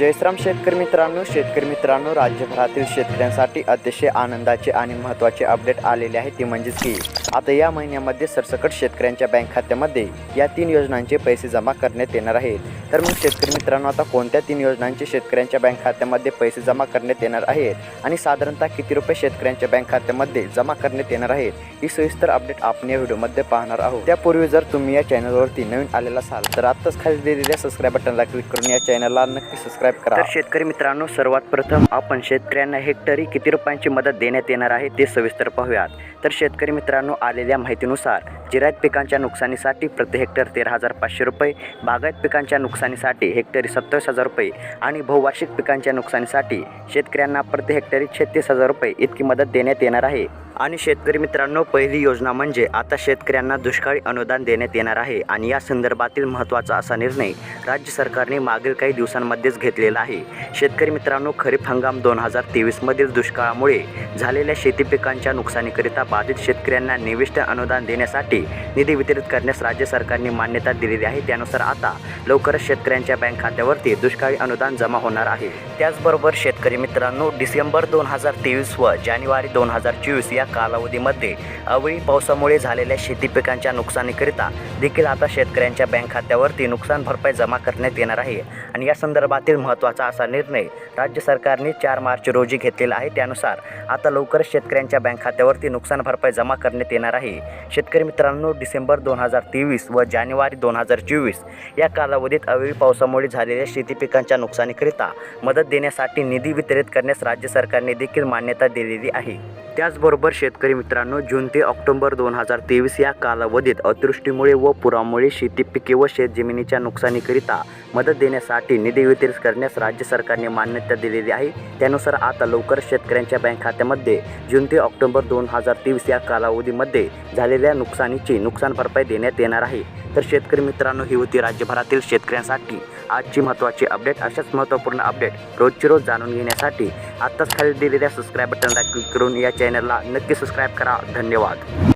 जयश्राम शेतकरी मित्रांनो शेतकरी मित्रांनो राज्यभरातील शेतकऱ्यांसाठी अतिशय आनंदाचे आणि महत्त्वाचे अपडेट आलेले आहे ते म्हणजेच की आता या महिन्यामध्ये सरसकट शेतकऱ्यांच्या बँक खात्यामध्ये या तीन योजनांचे पैसे जमा करण्यात येणार आहेत. तर मग शेतकरी मित्रांनो आता कोणत्या तीन योजनांचे शेतकऱ्यांच्या बँक खात्यामध्ये पैसे जमा करण्यात येणार आहेत? आणि साधारणतः किती रुपये शेतकऱ्यांच्या बँक खात्यामध्ये जमा करण्यात येणार आहेत? ही सविस्तर अपडेट आपण या व्हिडिओमध्ये पाहणार आहोत. त्यापूर्वी जर तुम्ही या चॅनलवरती नवीन आलेला असाल तर आत्ताच खाली दिलेल्या सबस्क्राईब बटनला क्लिक करून या चॅनलला नक्की सबस्क्राईब करा. तर शेतकरी मित्रांनो सर्वात प्रथम आपण शेतकऱ्यांना हेक्टरी किती रुपयांची मदत देण्यात येणार आहे ते सविस्तर पाहूयात. तर शेतकरी मित्रांनो आलेल्या माहितीनुसार जिरायत पिकांच्या नुकसानीसाठी प्रति हेक्टर तेरा हजार पाचशे रुपये बागायत पिकांच्या नुकसानीसाठी हेक्टरी सत्तावीस हजार रुपये आणि बहुवार्षिक पिकांच्या नुकसानीसाठी शेतकऱ्यांना प्रति हेक्टरी छत्तीस हजार रुपये इतकी मदत देण्यात येणार आहे. आणि शेतकरी मित्रांनो पहिली योजना म्हणजे आता शेतकऱ्यांना दुष्काळी अनुदान देण्यात येणार आहे आणि या संदर्भातील महत्त्वाचा असा निर्णय राज्य सरकारने मागील काही दिवसांमध्येच घेतलेला आहे. शेतकरी मित्रांनो खरीप हंगाम दोन हजार तेवीसमधील दुष्काळामुळे झालेल्या शेती पिकांच्या नुकसानीकरिता बाधित शेतकऱ्यांना निविष्ट अनुदान देण्यासाठी निधी वितरित करण्यास राज्य सरकारने मान्यता दिलेली आहे. त्यानुसार आता लवकरच शेतकऱ्यांच्या बँक खात्यावरती दुष्काळी अनुदान जमा होणार आहे. त्याचबरोबर शेतकरी मित्रांनो डिसेंबर दोन हजार तेवीस व जानेवारी दोन हजार चोवीस या कालावधीमध्ये अवेळी पावसामुळे झालेल्या शेती पिकांच्या नुकसानीकरिता देखील आता शेतकऱ्यांच्या बँक खात्यावरती नुकसान भरपाई जमा करण्यात येणार आहे. आणि या संदर्भातील महत्त्वाचा असा निर्णय राज्य सरकारने चार मार्च रोजी घेतलेला आहे. त्यानुसार आता लवकरच शेतकऱ्यांच्या बँक खात्यावरती नुकसान भरपाई जमा करण्यात येणार आहे. शेतकरी मित्रांनो डिसेंबर दोन हजार तेवीस व जानेवारी दोन हजार चोवीस या कालावधीत अवेळी पावसामुळे झालेल्या शेती पिकांच्या नुकसानीकरिता मदत देण्यासाठी निधी वितरित करण्यास राज्य सरकारने देखील मान्यता दिलेली आहे. त्याचबरोबर शेतकरी मित्रांनो जून ते ऑक्टोबर दोन हजार तेवीस या कालावधीत अतिवृष्टीमुळे व पुरामुळे शेती पिके व शेतजमिनीच्या नुकसानीकरिता मदत देण्यासाठी निधी वितरित करण्यास राज्य सरकारने मान्यता दिलेली आहे. त्यानुसार आता लवकर शेतकऱ्यांच्या बँक खात्यामध्ये जून ते ऑक्टोबर दोन हजार तेवीस या कालावधीमध्ये झालेल्या नुकसानीची नुकसान भरपाई देण्यात येणार आहे. तर शेतकरी मित्रांनो ही होती राज्यभरातील शेतकऱ्यांसाठी आजची महत्त्वाची अपडेट. अशाच महत्त्वपूर्ण अपडेट रोजची रोज जाणून घेण्यासाठी आत्ताच खाली दिलेल्या सबस्क्राईब बटनला क्लिक करून या चॅनलला नक्की सबस्क्राईब करा. धन्यवाद.